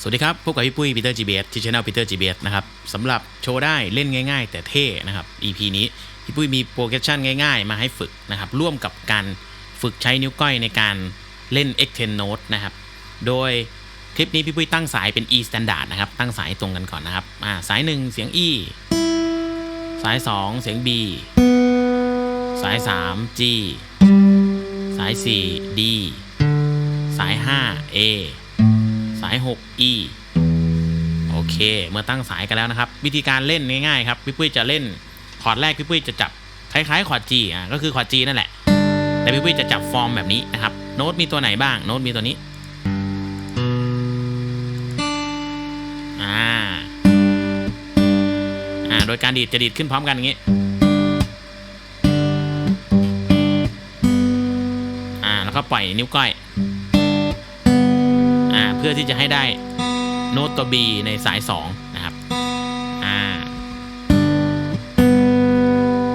สวัสดีครับ พบกับพี่ปุ้ยปีเตอร์จีเบสที่ช anel ปีเตอร์จีเบสนะครับสำหรับโชว์ได้เล่นง่าย ๆ แต่เท่นะครับ EP นี้พี่ปุ้ยมีโปรแกรชันง่าย ๆ มาให้ฝึกนะครับ ร่วมกับการฝึกใช้นิ้วก้อยในการเล่น X10 Note นะครับ โดยคลิปนี้พี่ปุ้ยตั้งสายเป็น E standard นะครับ ตั้งสายตรงกันก่อนนะครับอ่าสาย 1 เสียง E สาย 2 เสียง B สาย 3 G สาย 4 D สาย 5 A าย 6 E โอเค เมื่อตั้งสายกันแล้วนะครับ วิธีการเล่นง่ายๆครับพี่ปุ้ยจะเล่นคอร์ดแรกพี่ปุ้ยจะจับคล้ายๆคอร์ด G อะก็คือคอร์ด G นั่นแหละ แต่พี่ปุ้ยจะจับฟอร์มแบบนี้นะครับโน้ตมีตัวไหนบ้างโน้ตมีตัวนี้อ่าอ่าโดยการดีดจะดีดขึ้นพร้อมกันอย่างนี้อ่าแล้วก็ปล่อยนิ้วก้อย พื่อที่จะให้ได้โน้ตตัว B ในสาย 2 นะครับ อ่า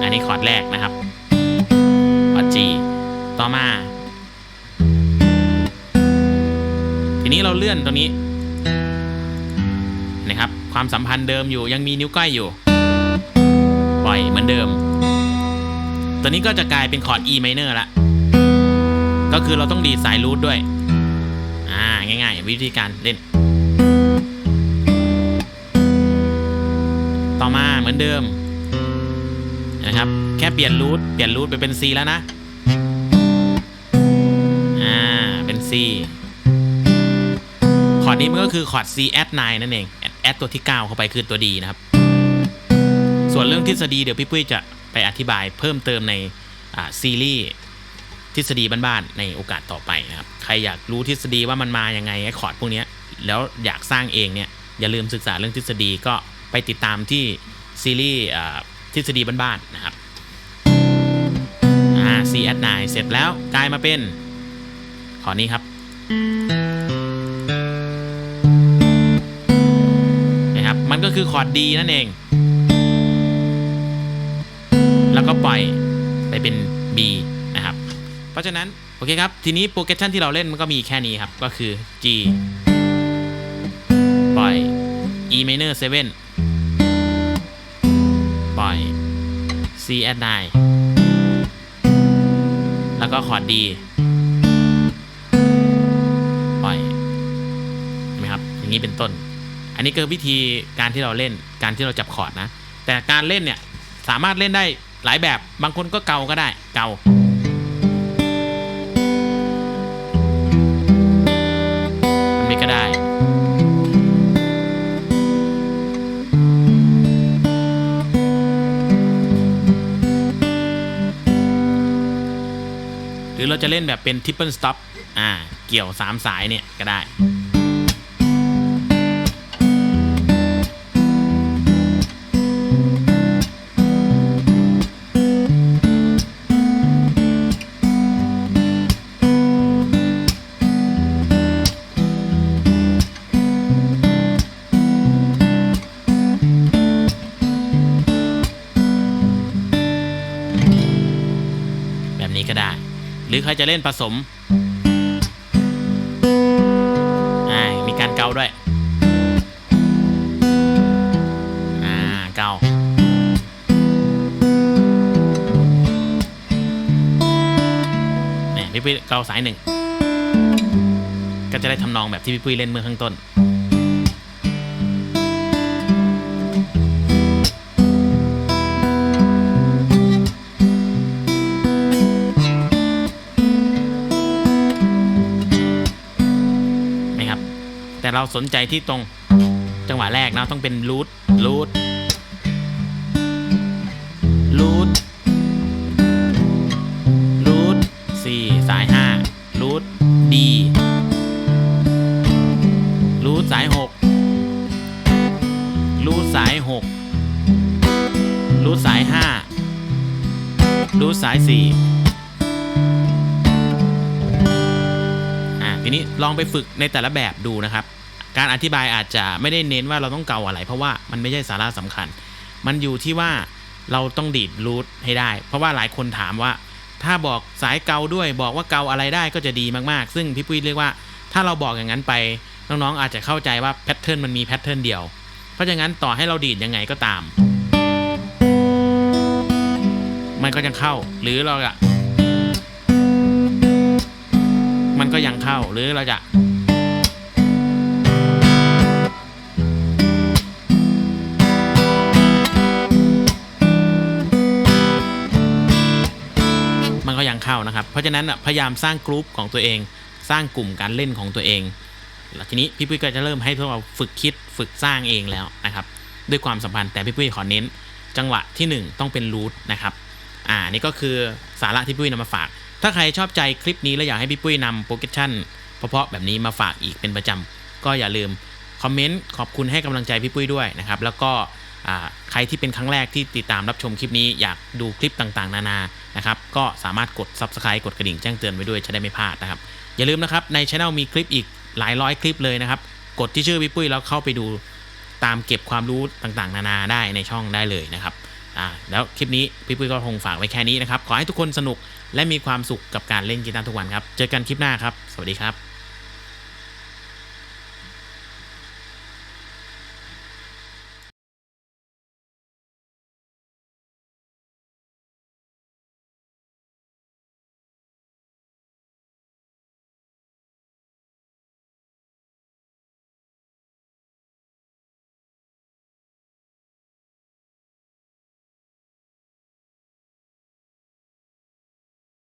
อันนี้คอร์ดแรกนะครับ คอร์ด G ต่อมา ทีนี้เราเลื่อนตัวนี้นะครับ ความสัมพันธ์เดิมอยู่ยังมีนิ้วก้อยอยู่ ปล่อยเหมือนเดิม ตัวนี้ก็จะกลายเป็นคอร์ด E minor ละ ก็คือเราต้องดีดสายรูทด้วย อ่าง่ายๆ วิธีการเล่น ต่อมาเหมือนเดิมนะครับ แค่เปลี่ยนรูทเปลี่ยนรูทไปเป็น C แล้วนะ อ่า เป็น C คอร์ดนี้มันก็คือคอร์ด C add 9นั่นเองแอดตัวที่ 9 เข้าไปคือตัวดีนะครับ ส่วนเรื่องทฤษฎีเดี๋ยวพี่ปุ้ยจะไปอธิบายเพิ่มเติมในซีรีส์ ทฤษฎีบ้านๆในโอกาสต่อไปนะครับ ใครอยากรู้ทฤษฎีว่ามันมายังไงไอ้คอร์ดพวกนี้แล้วอยากสร้างเองเนี่ยอย่าลืมศึกษาเรื่องทฤษฎีก็ไปติดตามที่ซีรีส์ทฤษฎีบ้านๆนะครับอ่า C add 9เสร็จแล้วกลายมาเป็นขอนี้ครับนะครับ มันก็คือคอร์ดดีนั่นเอง แล้วก็ปล่อยไปเป็น B เพราะฉะนั้น โอเคครับ ทีนี้โปรแกรมที่เราเล่นมันก็มีแค่นี้ครับ ก็คือ G ปล่อย E minor 7ปล่อย C add 9แล้วก็คอร์ด D ปล่อยเห็นไหมครับ อย่างนี้เป็นต้น อันนี้คือวิธีการที่เราเล่น การที่เราจับคอร์ดนะ แต่การเล่นเนี่ย สามารถเล่นได้หลายแบบ บางคนก็เกาก็ได้ เกา รือเราจะเล่นแบบเป็นทิปเปิลสต็อปอ่าเกี่ยว 3 สายเนี่ยก็ได้ รือใครจะเล่นผสมอ่ามีการเกาด้วยอ่าเกาเนี่ยพี่ปุ้ยเกาสายหนึ่งก็จะได้ทำนองแบบที่พี่ปุ้ยเล่นเมื่อข้างต้น แต่เราสนใจที่ตรงจังหวะแรกนะต้องเป็นรูทรูทรูทรูทสี่สายห้ารูทดีรูทสายหกรูทสายหกรูทสายห้ารูทสายสี่ นี้ลองไปฝึกในแต่ละแบบดูนะครับ การอธิบายอาจจะไม่ได้เน้นว่าเราต้องเกาอะไร เพราะว่ามันไม่ใช่สาระสำคัญ มันอยู่ที่ว่าเราต้องดีดรูทให้ได้ เพราะว่าหลายคนถามว่า ถ้าบอกสายเกาด้วย บอกว่าเกาอะไรได้ก็จะดีมากๆ ซึ่งพี่ปุ้ยเรียกว่าถ้าเราบอกอย่างนั้นไปน้องๆอาจจะเข้าใจว่าแพทเทิร์นมันมีแพทเทิร์นเดียว เพราะฉะนั้นต่อให้เราดีดยังไงก็ตาม มันก็ยังเข้า หรือเราจะ มันก็ยังเข้าหรือเราจะมันก็ยังเข้านะครับ เพราะฉะนั้นพยายามสร้างกรุ๊ปของตัวเอง สร้างกลุ่มการเล่นของตัวเองแล้วทีนี้พี่ปุ้ยก็จะเริ่มให้พวกเราฝึกคิดฝึกสร้างเองแล้วนะครับ ด้วยความสัมพันธ์แต่พี่ปุ้ยขอเน้น จังหวะที่ 1 ต้องเป็นรูทนะครับ อ่านี่ก็คือสาระที่พี่ปุ้ยนำมาฝาก ถ้าใครชอบใจคลิปนี้และอยากให้พี่ปุ้ยนำโปรเกชั่นเพราะๆแบบนี้มาฝากอีกเป็นประจำก็อย่าลืมคอมเมนต์ขอบคุณให้กำลังใจพี่ปุ้ยด้วยนะครับ แล้วก็ใครที่เป็นครั้งแรกที่ติดตามรับชมคลิปนี้อยากดูคลิปต่างๆ นานานะครับ ก็สามารถกด Subscribe กดกระดิ่งแจ้งเตือนไว้ด้วยจะได้ไม่พลาดนะครับ อย่าลืมนะครับ ในช anel มีคลิปอีกหลายร้อยคลิปเลยนะครับ กดที่ชื่อพี่ปุ้ยแล้วเข้าไปดูตามเก็บความรู้ต่างๆ นานาได้ในช่องได้เลยนะครับ อ่าแล้วคลิปนี้พี่ปุ้ยก็คงฝากไว้แค่นี้นะครับ ขอให้ทุกคนสนุกและมีความสุขกับการเล่นกีตาร์ทุกวันครับ เจอกันคลิปหน้าครับ สวัสดีครับ